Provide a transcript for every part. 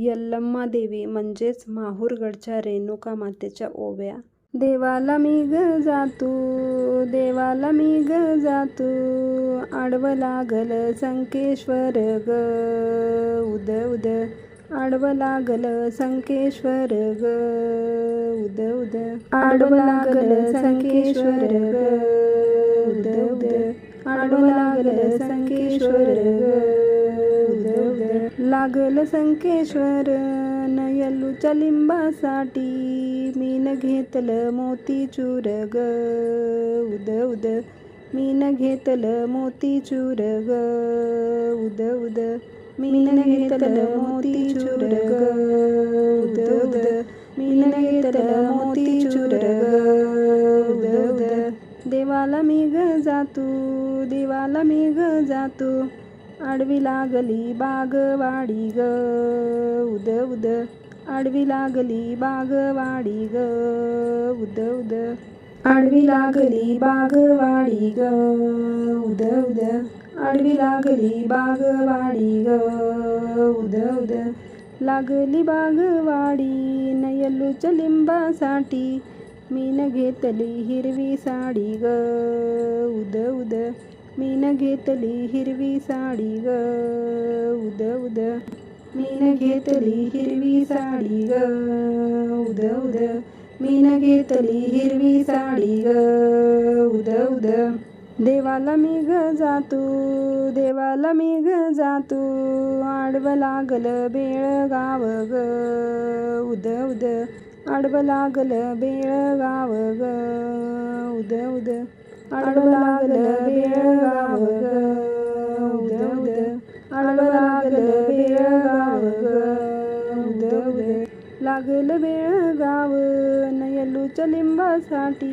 यल्लम्मा देवी म्हणजेच माहूरगडच्या रेणुका मातेच्या ओव्या. देवाला मी ग जातो देवाला मी ग जातो आडवं लागल संकेश्वर ग. उद उद आडवं लागल संकेश्वर ग. उद उद आडवं लागल संकेश्वर ग. उद उद आडवं लागल संकेश्वर ग. लागल संकेश्वर नयलूच्या लिंबासाठी मीन घेतलं मोतीचूर ग उद उद. मीन घेतलं मोतीचूर ग उद उद. मीन घेतलं मोतीचूर ग उद उद. मीन घेतलं मोतीचूर ग उद उद. देवाला मी ग जातो देवाला मी ग जातो. आडवी लागली बागवाडी ग. उद उद. आडवी लागली बागवाडी ग. उद उद. आडवी लागली बागवाडी ग. उद उद. आडवी लागली बागवाडी ग. उद उद. लागली बागवाडी नयलूच्या लिंबासाठी. मीन घेतली हिरवी साडी ग. उद उद. मीन घेतली हिरवी साडी ग. उद उद. मीन घेतली हिरवी साडी ग. उद उद. मीन घेतली हिरवी साडी ग. उद उद. देवाला मी ग जातो देवाला मी ग जातो. आडवं लागलं बेळगाव ग. उद उद. आडवं लागलं बेळगाव ग. उद उद. आडवं लागलं बेळगाव ग उद उद लागलं बेळगाव ग उद उद लागलं बेळगाव नयलूच्या लिंबासाठी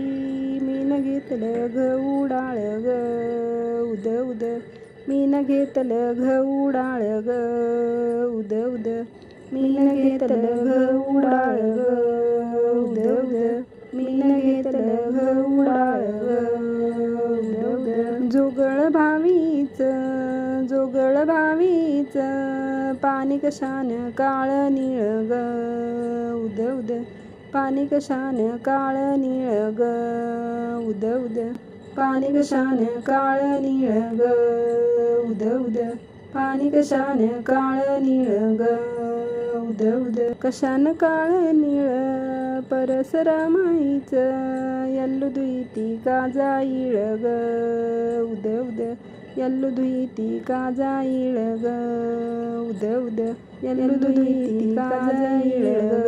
मीन घेतलं घ उडाळ ग उद उद मीन घेतलं घ उडाळ ग उद उद मीन घेतलं घ उडाळ ग उद उद मीन घेतलं घ उडाळ ग जोगळ भावीच जोगळ भावीच पाणी कशान काळ निळ ग? उद उद पाणी कशान काळ निळ ग? उद उद पाणी कशान काळ निळ ग? उद उद पाणी कशान काळ निळ ग? उद उद कशान काळ निळ परसरामाईच यल्लू दुईती काजाईळ ग उद उद यल्लू दुईती काजाईळ ग उद उद यल्लू दुईती काजाईळ ग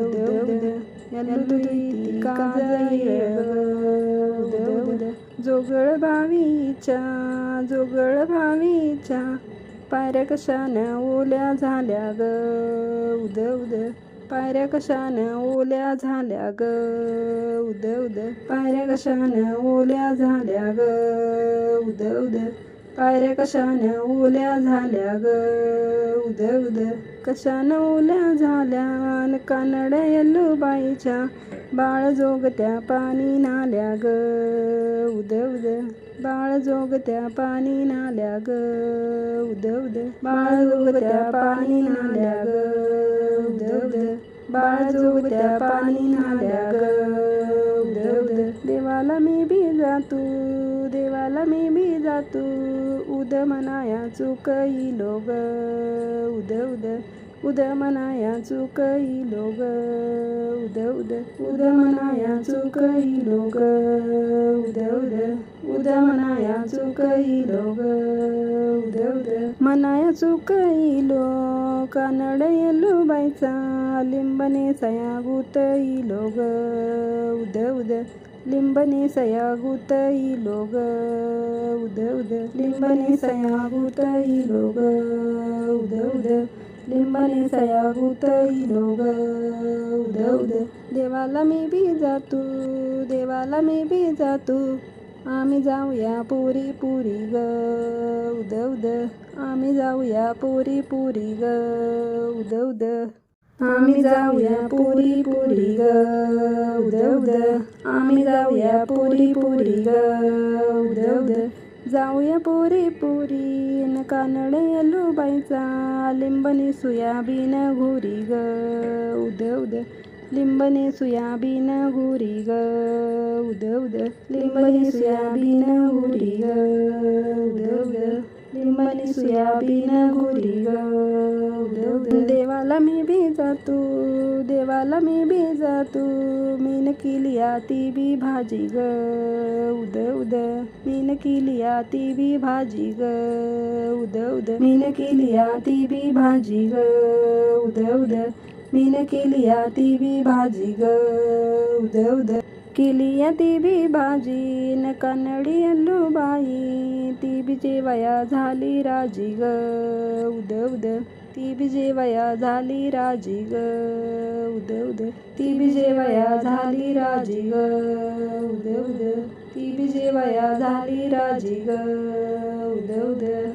उद उद यल्लू दुईती काजाईळ ग उद उद जोगळ भावीच्या जोगळ भावीच्या पायऱ्या कशान ओल्या झाल्या ग. उद उद पायऱ्या कशानं ओल्या झाल्या ग? उद उद. पायऱ्या कशानं ओल्या झाल्या ग? उद उद. पायऱ्या कशानं ओल्या झाल्या ग? उद उद. कशानं ओल्या झाल्या? न कानड्या यल्लूबाईच्या बाळ जोगत्या पाणी नाल्या ग? उद उद. बाळ जोगत्या पाणी नाल्या ग? उद उद. बाळ जोगत्या पाणी नाल्या ग? बाळजो त्या पाणी नाल्या ग. उद देवाला मी बी जातो देवाला मी बी जातो. उद मनाया चूक लोग. उद उद उद मनाया चूक इलो उद उद उद मनाया चुक इलो उद उद उद मनाया चुक इलो उद उद मनाया चूक इलो कानड बायचा लिंबने सया लोग इलो उद उद लिंबने सया लोग उद उद लिंबने सया लोग इलो उद उद लिंबाने सया गुत इलो ग उद उद. देवाला मी बी जातो देवाला मी बी जातो. आम्ही जाऊया पुरी पुरी ग. उद उद. आम्ही जाऊया पुरी पुरी ग. उद उद. आम्ही जाऊया पुरी पुरी ग. उद उद. आम्ही जाऊया पुरी पुरी ग. उद उद. जाऊया पोरी पोरी न कानडे बाईचा. लिंबनी सोयाबीन घोरी ग. उद उद. लिंबनी सोयाबीन घोरी ग. उद उद. लिंबनी सोयाबीन घोरी ग. उद उद. लिंबनी सोयाबीन घोरी ग. देवाला मी बी जातो देवाला मी बी जातो मीन केली ती बी भाजी ग. उद उद मीन केली ती बी भाजी ग. उद उद मीन केलिया ती बी भाजी ग. उद उद मीन केलिया ती बी भाजी ग. उद उद केलिया ती बी भाजी न कानडी अल्लू ती बिजे वया झाली राजी ग. उद उद. ती बिजे वया झाली राजी ग. उद उद. ती बी वया झाली राजी ग. उद उद. ती बिजे वया झाली राजी ग. उद उद.